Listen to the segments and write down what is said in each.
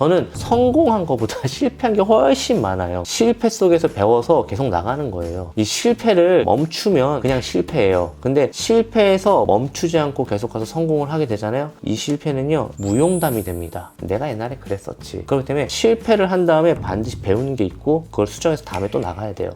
저는 성공한 것보다 실패한 게 훨씬 많아요. 실패 속에서 배워서 계속 나가는 거예요. 이 실패를 멈추면 그냥 실패예요. 근데 실패해서 멈추지 않고 계속 가서 성공을 하게 되잖아요. 이 실패는요, 무용담이 됩니다. 내가 옛날에 그랬었지. 그렇기 때문에 실패를 한 다음에 반드시 배우는 게 있고, 그걸 수정해서 다음에 또 나가야 돼요.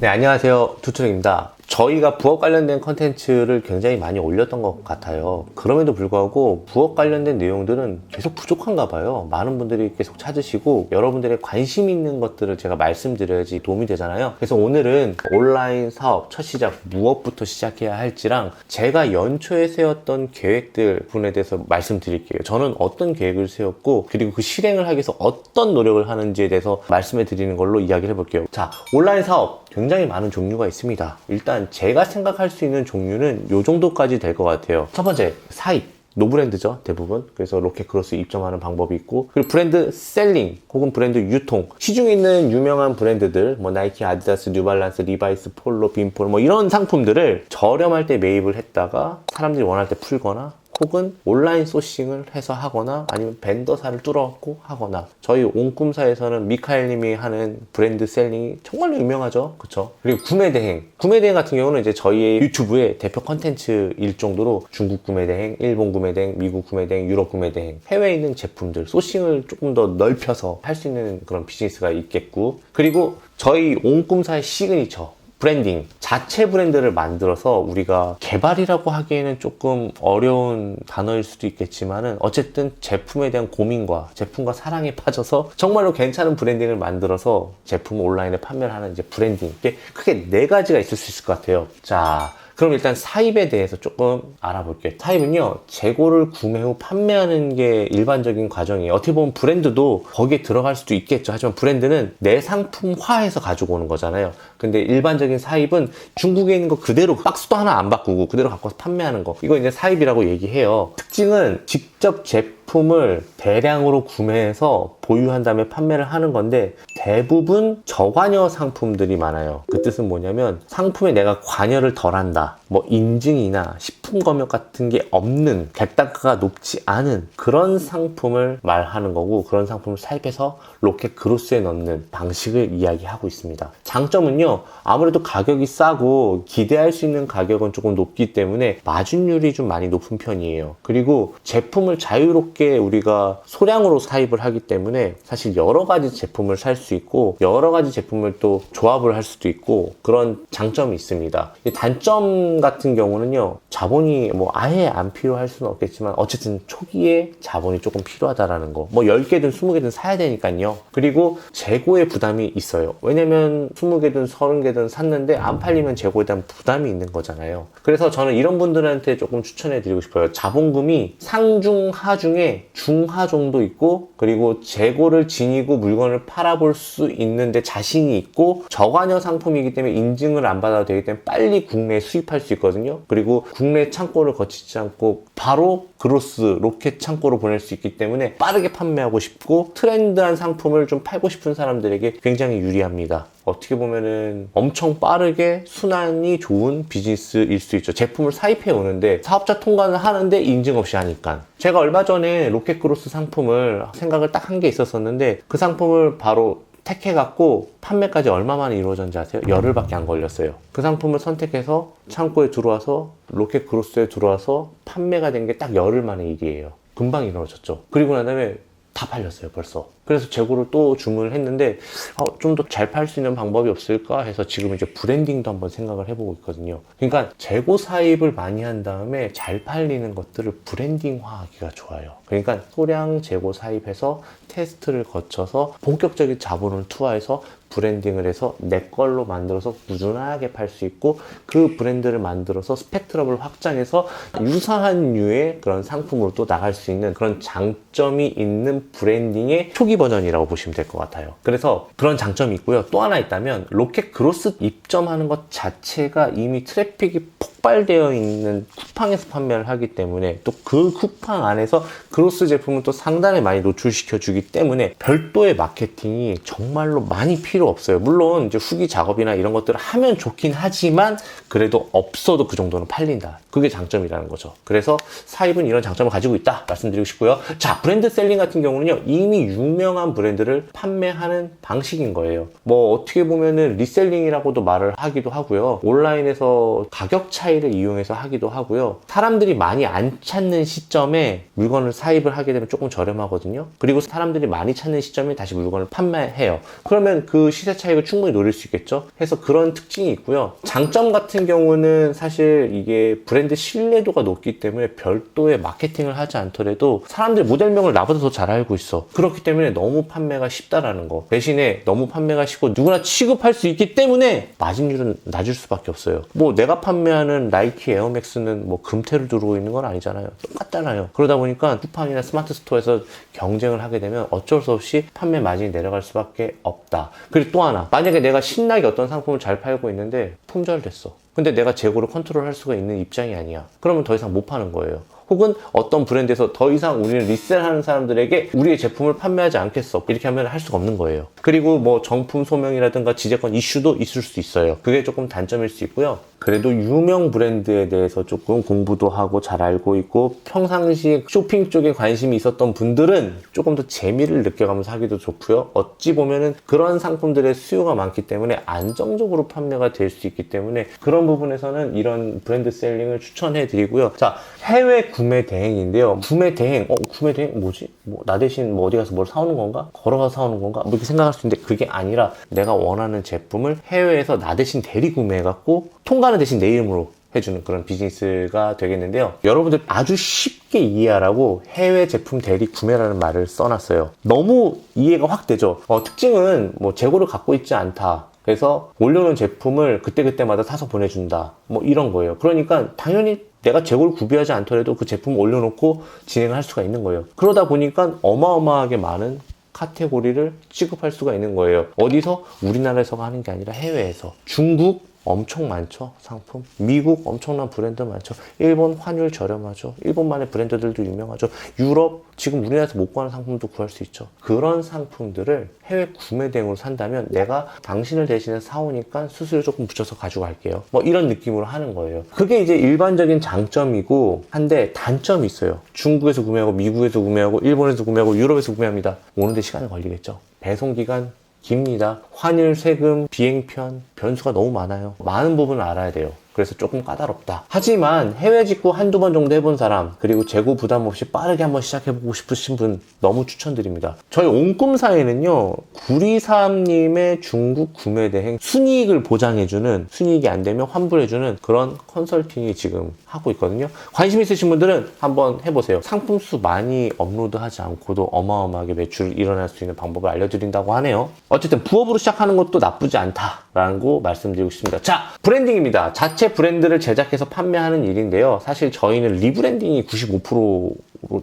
네, 안녕하세요. 두트랙입니다. 저희가 부업 관련된 컨텐츠를 굉장히 많이 올렸던 것 같아요. 그럼에도 불구하고 부업 관련된 내용들은 계속 부족한가 봐요. 많은 분들이 계속 찾으시고 여러분들의 관심 있는 것들을 제가 말씀드려야지 도움이 되잖아요. 그래서 오늘은 온라인 사업 첫 시작 무엇부터 시작해야 할지랑 제가 연초에 세웠던 계획들 분에 대해서 말씀드릴게요. 저는 어떤 계획을 세웠고 그리고 그 실행을 하기 위해서 어떤 노력을 하는지에 대해서 말씀해 드리는 걸로 이야기를 해볼게요. 자, 온라인 사업 굉장히 많은 종류가 있습니다. 일단 제가 생각할 수 있는 종류는 요 정도까지 될 것 같아요. 첫 번째, 사입. 노브랜드죠 대부분 그래서 로켓크로스 입점하는 방법이 있고 그리고 브랜드 셀링 혹은 브랜드 유통 시중에 있는 유명한 브랜드들 뭐 나이키 아디다스 뉴발란스 리바이스 폴로 빈폴 뭐 이런 상품들을 저렴할 때 매입을 했다가 사람들이 원할 때 풀거나 혹은 온라인 소싱을 해서 하거나 아니면 벤더사를 뚫어갖고 하거나. 저희 옹꿈사에서는 미카엘님이 하는 브랜드 셀링이 정말로 유명하죠. 그쵸? 그리고 구매대행. 구매대행 같은 경우는 이제 저희의 유튜브의 대표 컨텐츠일 정도로 중국 구매대행 일본 구매대행 미국 구매대행 유럽 구매대행 해외에 있는 제품들 소싱을 조금 더 넓혀서 할 수 있는 그런 비즈니스가 있겠고. 그리고 저희 옹꿈사의 시그니처 브랜딩 자체 브랜드를 만들어서 우리가 개발이라고 하기에는 조금 어려운 단어일 수도 있겠지만은 어쨌든 제품에 대한 고민과 제품과 사랑에 빠져서 정말로 괜찮은 브랜딩을 만들어서 제품을 온라인에 판매를 하는 이제 브랜딩. 이게 크게 네 가지가 있을 수 있을 것 같아요. 자 그럼 일단 사입에 대해서 조금 알아볼게요. 사입은요, 재고를 구매 후 판매하는 게 일반적인 과정이에요. 어떻게 보면 브랜드도 거기에 들어갈 수도 있겠죠. 하지만 브랜드는 내 상품화해서 가지고 오는 거잖아요. 근데 일반적인 사입은 중국에 있는 거 그대로 박스도 하나 안 바꾸고 그대로 갖고 와서 판매하는 거. 이거 이제 사입이라고 얘기해요. 특징은 직접 제품 을 대량으로 구매해서 보유한 다음에 판매를 하는 건데 대부분 저관여 상품들이 많아요. 그 뜻은 뭐냐면 상품에 내가 관여를 덜 한다. 뭐 인증이나 식품 검역 같은 게 없는 객단가가 높지 않은 그런 상품을 말하는 거고 그런 상품을 사입해서 로켓 그로스에 넣는 방식을 이야기하고 있습니다. 장점은요. 아무래도 가격이 싸고 기대할 수 있는 가격은 조금 높기 때문에 마진율이 좀 많이 높은 편이에요. 그리고 제품을 자유롭게 우리가 소량으로 사입을 하기 때문에 사실 여러 가지 제품을 살 수 있고 여러 가지 제품을 또 조합을 할 수도 있고 그런 장점이 있습니다. 이 단점 같은 경우는요. 자본이 뭐 아예 안 필요할 수는 없겠지만 어쨌든 초기에 자본이 조금 필요하다라는 거. 뭐 10개든 20개든 사야 되니까요. 그리고 재고의 부담이 있어요. 왜냐면 20개든 30개든 샀는데 안 팔리면 재고에 대한 부담이 있는 거잖아요. 그래서 저는 이런 분들한테 조금 추천해 드리고 싶어요. 자본금이 상중 하 중에 중하 정도 있고 그리고 재고를 지니고 물건을 팔아볼 수 있는데 자신이 있고 저관여 상품이기 때문에 인증을 안 받아도 되기 때문에 빨리 국내에 수입할 수 있거든요. 그리고 국내 창고를 거치지 않고 바로 그로스 로켓 창고로 보낼 수 있기 때문에 빠르게 판매하고 싶고 트렌드한 상품을 좀 팔고 싶은 사람들에게 굉장히 유리합니다. 어떻게 보면은 엄청 빠르게 순환이 좋은 비즈니스일 수 있죠. 제품을 사입해 오는데 사업자 통관을 하는데 인증 없이 하니까. 제가 얼마 전에 로켓 그로스 상품을 생각을 딱 한 게 있었었는데 그 상품을 바로 택해갖고 판매까지 얼마 만에 이루어졌는지 아세요? 열흘밖에 안 걸렸어요. 그 상품을 선택해서 창고에 들어와서 로켓 그로스에 들어와서 판매가 된 게 딱 열흘 만의 일이에요. 금방 이루어졌죠. 그리고 난 다음에 다 팔렸어요, 벌써. 그래서 재고를 또 주문을 했는데, 어, 좀 더 잘 팔 수 있는 방법이 없을까 해서 지금 이제 브랜딩도 한번 생각을 해보고 있거든요. 그러니까 재고 사입을 많이 한 다음에 잘 팔리는 것들을 브랜딩화 하기가 좋아요. 그러니까 소량 재고 사입해서 테스트를 거쳐서 본격적인 자본을 투하해서 브랜딩을 해서 내 걸로 만들어서 꾸준하게 팔 수 있고 그 브랜드를 만들어서 스펙트럼을 확장해서 유사한 류의 그런 상품으로 또 나갈 수 있는 그런 장점이 있는 브랜딩의 초기 버전이라고 보시면 될 것 같아요. 그래서 그런 장점이 있고요. 또 하나 있다면 로켓 그로스 입점하는 것 자체가 이미 트래픽이 폭 촉발되어 있는 쿠팡에서 판매를 하기 때문에 또 그 쿠팡 안에서 그로스 제품은 또 상당히 많이 노출시켜 주기 때문에 별도의 마케팅이 정말로 많이 필요 없어요. 물론 이제 후기 작업이나 이런 것들을 하면 좋긴 하지만 그래도 없어도 그 정도는 팔린다. 그게 장점이라는 거죠. 그래서 사입은 이런 장점을 가지고 있다 말씀드리고 싶고요. 자, 브랜드 셀링 같은 경우는요. 이미 유명한 브랜드를 판매하는 방식인 거예요. 뭐 어떻게 보면은 리셀링이라고도 말을 하기도 하고요. 온라인에서 가격 차이 를 이용해서 하기도 하고요. 사람들이 많이 안 찾는 시점에 물건을 사입을 하게 되면 조금 저렴하거든요. 그리고 사람들이 많이 찾는 시점에 다시 물건을 판매해요. 그러면 그 시세 차익을 충분히 노릴 수 있겠죠. 해서 그런 특징이 있고요. 장점 같은 경우는 사실 이게 브랜드 신뢰도가 높기 때문에 별도의 마케팅을 하지 않더라도 사람들이 모델명을 나보다 더 잘 알고 있어. 그렇기 때문에 너무 판매가 쉽다라는 거. 대신에 너무 판매가 쉽고 누구나 취급할 수 있기 때문에 마진율은 낮을 수밖에 없어요. 뭐 내가 판매하는 나이키 에어맥스는 뭐 금태를 두르고 있는 건 아니잖아요. 똑같잖아요. 그러다 보니까 쿠팡이나 스마트 스토어에서 경쟁을 하게 되면 어쩔 수 없이 판매 마진이 내려갈 수밖에 없다. 그리고 또 하나. 만약에 내가 신나게 어떤 상품을 잘 팔고 있는데 품절됐어. 근데 내가 재고를 컨트롤할 수가 있는 입장이 아니야. 그러면 더 이상 못 파는 거예요. 혹은 어떤 브랜드에서 더 이상 우리는 리셀하는 사람들에게 우리의 제품을 판매하지 않겠어. 이렇게 하면 할 수가 없는 거예요. 그리고 뭐 정품 소명이라든가 지재권 이슈도 있을 수 있어요. 그게 조금 단점일 수 있고요. 그래도 유명 브랜드에 대해서 조금 공부도 하고 잘 알고 있고 평상시 쇼핑 쪽에 관심이 있었던 분들은 조금 더 재미를 느껴가면서 하기도 좋고요. 어찌 보면은 그런 상품들의 수요가 많기 때문에 안정적으로 판매가 될 수 있기 때문에 그런 부분에서는 이런 브랜드 셀링을 추천해 드리고요. 자, 해외 구매 대행인데요. 구매 대행, 어, 구매 대행 뭐지? 뭐, 나 대신 뭐 어디 가서 뭘 사오는 건가? 걸어가서 사오는 건가? 뭐 이렇게 생각할 수 있는데 그게 아니라 내가 원하는 제품을 해외에서 나 대신 대리 구매해갖고 통과는 대신 내 이름으로 해주는 그런 비즈니스가 되겠는데요. 여러분들 아주 쉽게 이해하라고 해외 제품 대리 구매라는 말을 써놨어요. 너무 이해가 확 되죠. 어, 특징은 뭐 재고를 갖고 있지 않다. 그래서 올려놓은 제품을 그때그때마다 사서 보내준다. 뭐 이런 거예요. 그러니까 당연히 내가 재고를 구비하지 않더라도 그 제품을 올려놓고 진행을 할 수가 있는 거예요. 그러다 보니까 어마어마하게 많은 카테고리를 취급할 수가 있는 거예요. 어디서? 우리나라에서가 하는 게 아니라 해외에서. 중국 엄청 많죠 상품? 미국 엄청난 브랜드 많죠. 일본 환율 저렴하죠. 일본만의 브랜드들도 유명하죠. 유럽 지금 우리나라에서 못 구하는 상품도 구할 수 있죠. 그런 상품들을 해외 구매 대행으로 산다면 내가 당신을 대신해 사오니까 수수료 조금 붙여서 가져갈게요. 뭐 이런 느낌으로 하는 거예요. 그게 이제 일반적인 장점이고 한데 단점이 있어요. 중국에서 구매하고 미국에서 구매하고 일본에서 구매하고 유럽에서 구매합니다. 오는데 시간이 걸리겠죠. 배송 기간 깁니다. 환율, 세금, 비행편, 변수가 너무 많아요. 많은 부분을 알아야 돼요. 그래서 조금 까다롭다. 하지만 해외 직구 한두 번 정도 해본 사람, 그리고 재고 부담 없이 빠르게 한번 시작해보고 싶으신 분 너무 추천드립니다. 저희 온꿈사에는요, 구리삼님의 중국 구매 대행 순이익을 보장해주는, 순이익이 안 되면 환불해주는 그런 컨설팅이 지금 하고 있거든요. 관심 있으신 분들은 한번 해보세요. 상품 수 많이 업로드하지 않고도 어마어마하게 매출이 일어날 수 있는 방법을 알려드린다고 하네요. 어쨌든 부업으로 시작하는 것도 나쁘지 않다 거 말씀드리고 싶습니다. 자, 브랜딩입니다. 자체 브랜드를 제작해서 판매하는 일인데요. 사실 저희는 리브랜딩이 95%로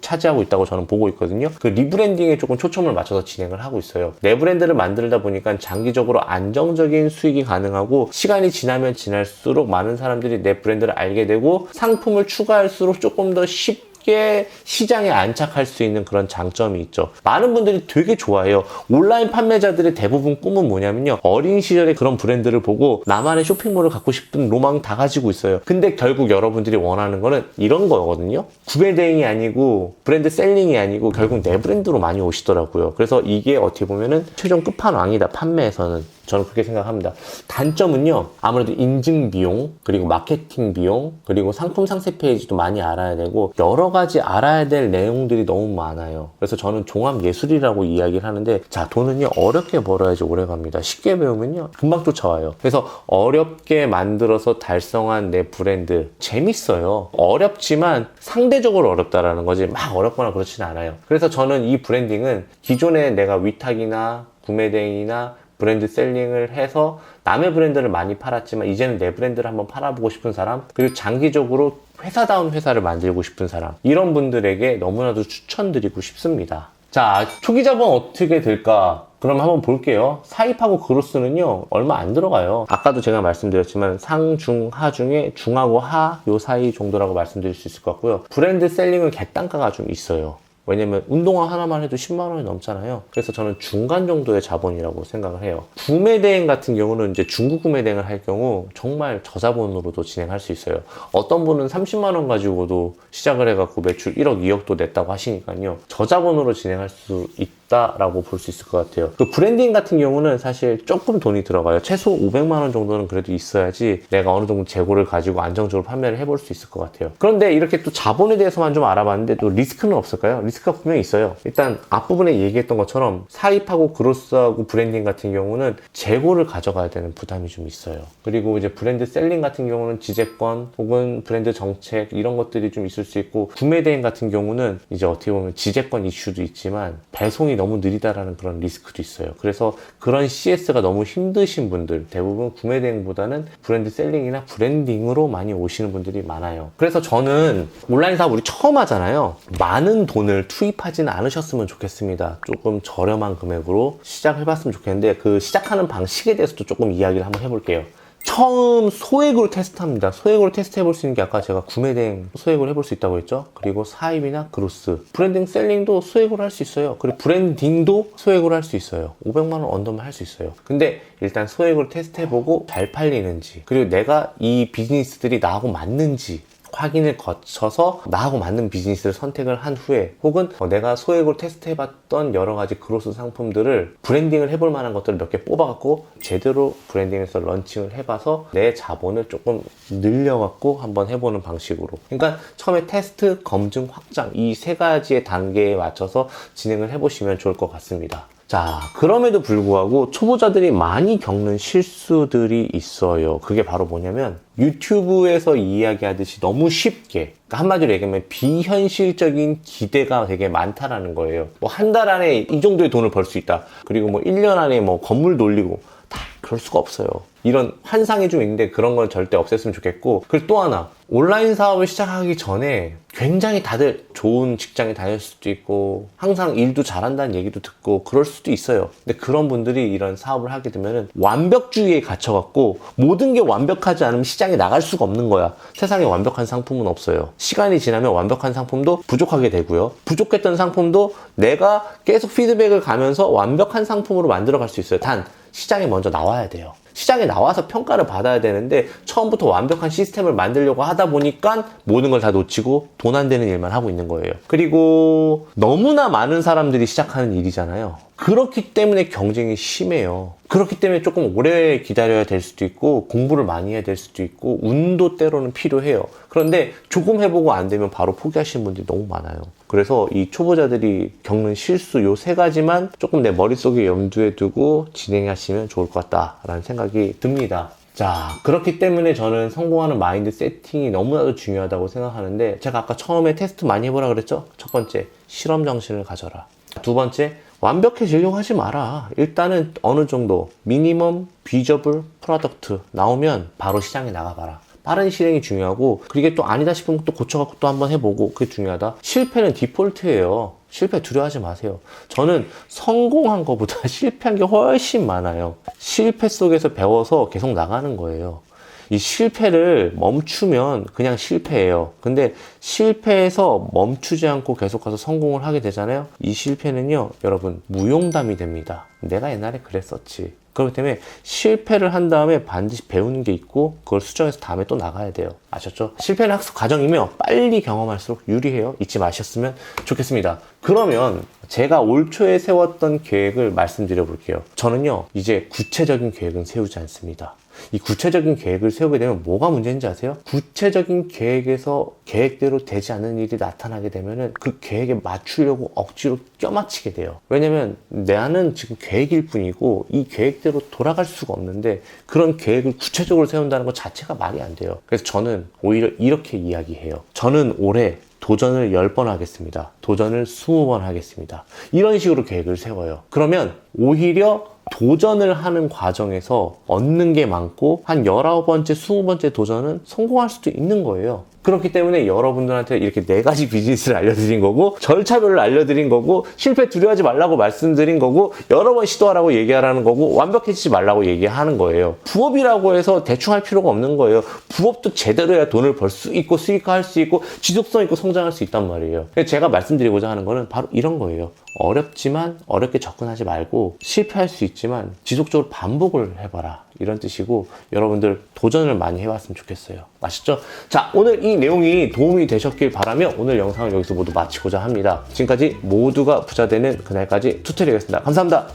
차지하고 있다고 저는 보고 있거든요. 그 리브랜딩에 조금 초점을 맞춰서 진행을 하고 있어요. 내 브랜드를 만들다 보니까 장기적으로 안정적인 수익이 가능하고 시간이 지나면 지날수록 많은 사람들이 내 브랜드를 알게 되고 상품을 추가할수록 조금 더 쉽게 쉽게 시장에 안착할 수 있는 그런 장점이 있죠. 많은 분들이 되게 좋아해요. 온라인 판매자들의 대부분 꿈은 뭐냐면요. 어린 시절에 그런 브랜드를 보고 나만의 쇼핑몰을 갖고 싶은 로망 다 가지고 있어요. 근데 결국 여러분들이 원하는 거는 이런 거거든요. 구매 대행이 아니고 브랜드 셀링이 아니고 결국 내 브랜드로 많이 오시더라고요. 그래서 이게 어떻게 보면은 최종 끝판왕이다. 판매에서는. 저는 그렇게 생각합니다. 단점은요, 아무래도 인증 비용, 그리고 마케팅 비용, 그리고 상품 상세 페이지도 많이 알아야 되고, 여러 가지 알아야 될 내용들이 너무 많아요. 그래서 저는 종합 예술이라고 이야기를 하는데, 자, 돈은요, 어렵게 벌어야지 오래 갑니다. 쉽게 배우면요, 금방 쫓아와요. 그래서 어렵게 만들어서 달성한 내 브랜드, 재밌어요. 어렵지만 상대적으로 어렵다라는 거지, 막 어렵거나 그렇지는 않아요. 그래서 저는 이 브랜딩은 기존에 내가 위탁이나 구매대행이나 브랜드 셀링을 해서 남의 브랜드를 많이 팔았지만 이제는 내 브랜드를 한번 팔아보고 싶은 사람 그리고 장기적으로 회사다운 회사를 만들고 싶은 사람 이런 분들에게 너무나도 추천드리고 싶습니다. 자, 초기 자본 어떻게 될까? 그럼 한번 볼게요. 사입하고 그로스는요, 얼마 안 들어가요. 아까도 제가 말씀드렸지만 상, 중, 하 중에 중하고 하, 요 사이 정도라고 말씀드릴 수 있을 것 같고요. 브랜드 셀링은 객단가가 좀 있어요. 왜냐면 운동화 하나만 해도 10만 원이 넘잖아요. 그래서 저는 중간 정도의 자본이라고 생각을 해요. 구매 대행 같은 경우는 이제 중국 구매 대행을 할 경우 정말 저자본으로도 진행할 수 있어요. 어떤 분은 30만 원 가지고도 시작을 해갖고 매출 1억, 2억도 냈다고 하시니까요. 저자본으로 진행할 수 있다라고 볼 수 있을 것 같아요. 그 브랜딩 같은 경우는 사실 조금 돈이 들어가요. 최소 500만 원 정도는 그래도 있어야지 내가 어느 정도 재고를 가지고 안정적으로 판매를 해볼 수 있을 것 같아요. 그런데 이렇게 또 자본에 대해서만 좀 알아봤는데 또 리스크는 없을까요? 리스크가 분명히 있어요. 일단 앞부분에 얘기했던 것처럼 사입하고 그로스하고 브랜딩 같은 경우는 재고를 가져가야 되는 부담이 좀 있어요. 그리고 이제 브랜드 셀링 같은 경우는 지재권 혹은 브랜드 정책 이런 것들이 좀 있을 수 있고 구매 대행 같은 경우는 이제 어떻게 보면 지재권 이슈도 있지만 배송이 너무 느리다라는 그런 리스크도 있어요. 그래서 그런 CS가 너무 힘드신 분들 대부분 구매 대행보다는 브랜드 셀링이나 브랜딩으로 많이 오시는 분들이 많아요. 그래서 저는 온라인 사업 우리 처음 하잖아요. 많은 돈을 투입하지는 않으셨으면 좋겠습니다. 조금 저렴한 금액으로 시작해봤으면 좋겠는데 그 시작하는 방식에 대해서도 조금 이야기를 한번 해볼게요. 처음 소액으로 테스트합니다. 소액으로 테스트 해볼 수 있는 게 아까 제가 구매 대행 소액으로 해볼 수 있다고 했죠. 그리고 사입이나 그로스, 브랜딩 셀링도 소액으로 할 수 있어요. 그리고 브랜딩도 소액으로 할 수 있어요. 500만 원 언더면 할 수 있어요. 근데 일단 소액으로 테스트 해보고 잘 팔리는지, 그리고 내가 이 비즈니스들이 나하고 맞는지 확인을 거쳐서 나하고 맞는 비즈니스를 선택을 한 후에 혹은 어, 내가 소액으로 테스트해봤던 여러 가지 그로스 상품들을 브랜딩을 해볼 만한 것들을 몇 개 뽑아갖고 제대로 브랜딩해서 런칭을 해봐서 내 자본을 조금 늘려갖고 한번 해보는 방식으로 그러니까 처음에 테스트, 검증, 확장 이 세 가지의 단계에 맞춰서 진행을 해보시면 좋을 것 같습니다. 자, 그럼에도 불구하고 초보자들이 많이 겪는 실수들이 있어요. 그게 바로 뭐냐면 유튜브에서 이야기하듯이 너무 쉽게 그러니까 한마디로 얘기하면 비현실적인 기대가 되게 많다라는 거예요. 뭐 한 달 안에 이 정도의 돈을 벌 수 있다. 그리고 뭐 1년 안에 뭐 건물 돌리고 다 그럴 수가 없어요. 이런 환상이 좀 있는데 그런 건 절대 없앴으면 좋겠고 그리고 또 하나 온라인 사업을 시작하기 전에 굉장히 다들 좋은 직장에 다닐 수도 있고 항상 일도 잘한다는 얘기도 듣고 그럴 수도 있어요. 근데 그런 분들이 이런 사업을 하게 되면은 완벽주의에 갇혀갖고 모든 게 완벽하지 않으면 시장에 나갈 수가 없는 거야. 세상에 완벽한 상품은 없어요. 시간이 지나면 완벽한 상품도 부족하게 되고요. 부족했던 상품도 내가 계속 피드백을 가면서 완벽한 상품으로 만들어 갈 수 있어요. 단 시장에 먼저 나와야 돼요. 시장에 나와서 평가를 받아야 되는데 처음부터 완벽한 시스템을 만들려고 하다 보니까 모든 걸 다 놓치고 돈 안 되는 일만 하고 있는 거예요. 그리고 너무나 많은 사람들이 시작하는 일이잖아요. 그렇기 때문에 경쟁이 심해요. 그렇기 때문에 조금 오래 기다려야 될 수도 있고 공부를 많이 해야 될 수도 있고 운도 때로는 필요해요. 그런데 조금 해보고 안 되면 바로 포기하시는 분들이 너무 많아요. 그래서 이 초보자들이 겪는 실수 요 세 가지만 조금 내 머릿속에 염두에 두고 진행하시면 좋을 것 같다라는 생각이 듭니다. 자, 그렇기 때문에 저는 성공하는 마인드 세팅이 너무나도 중요하다고 생각하는데 제가 아까 처음에 테스트 많이 해보라 그랬죠? 첫 번째, 실험 정신을 가져라. 두 번째, 완벽해지려고 하지 마라. 일단은 어느 정도 미니멈 비저블 프로덕트 나오면 바로 시장에 나가봐라. 빠른 실행이 중요하고 그게 또 아니다 싶으면 또 고쳐갖고 또 한번 해보고 그게 중요하다. 실패는 디폴트예요. 실패 두려워하지 마세요. 저는 성공한 것보다 실패한 게 훨씬 많아요. 실패 속에서 배워서 계속 나가는 거예요. 이 실패를 멈추면 그냥 실패예요. 근데 실패해서 멈추지 않고 계속 가서 성공을 하게 되잖아요. 이 실패는요, 여러분, 무용담이 됩니다. 내가 옛날에 그랬었지. 그렇기 때문에 실패를 한 다음에 반드시 배우는 게 있고 그걸 수정해서 다음에 또 나가야 돼요. 아셨죠? 실패는 학습 과정이며 빨리 경험할수록 유리해요. 잊지 마셨으면 좋겠습니다. 그러면 제가 올 초에 세웠던 계획을 말씀드려 볼게요. 저는요, 이제 구체적인 계획은 세우지 않습니다. 이 구체적인 계획을 세우게 되면 뭐가 문제인지 아세요? 구체적인 계획에서 계획대로 되지 않는 일이 나타나게 되면은 그 계획에 맞추려고 억지로 껴맞추게 돼요. 왜냐면 나는 지금 계획일 뿐이고 이 계획대로 돌아갈 수가 없는데 그런 계획을 구체적으로 세운다는 것 자체가 말이 안 돼요. 그래서 저는 오히려 이렇게 이야기해요. 저는 올해 도전을 10번 하겠습니다. 도전을 20번 하겠습니다. 이런 식으로 계획을 세워요. 그러면 오히려 도전을 하는 과정에서 얻는 게 많고 한 19번째, 20번째 도전은 성공할 수도 있는 거예요. 그렇기 때문에 여러분들한테 이렇게 네 가지 비즈니스를 알려드린 거고 절차별로 알려드린 거고 실패 두려워하지 말라고 말씀드린 거고 여러 번 시도하라고 얘기하라는 거고 완벽해지지 말라고 얘기하는 거예요. 부업이라고 해서 대충 할 필요가 없는 거예요. 부업도 제대로 해야 돈을 벌 수 있고 수익화할 수 있고 지속성 있고 성장할 수 있단 말이에요. 제가 말씀드리고자 하는 거는 바로 이런 거예요. 어렵지만 어렵게 접근하지 말고 실패할 수 있지만 지속적으로 반복을 해봐라. 이런 뜻이고 여러분들 도전을 많이 해봤으면 좋겠어요. 아시죠? 자, 오늘 이 내용이 도움이 되셨길 바라며 오늘 영상을 여기서 모두 마치고자 합니다. 지금까지 모두가 부자 되는 그날까지 투트리겠습니다. 감사합니다.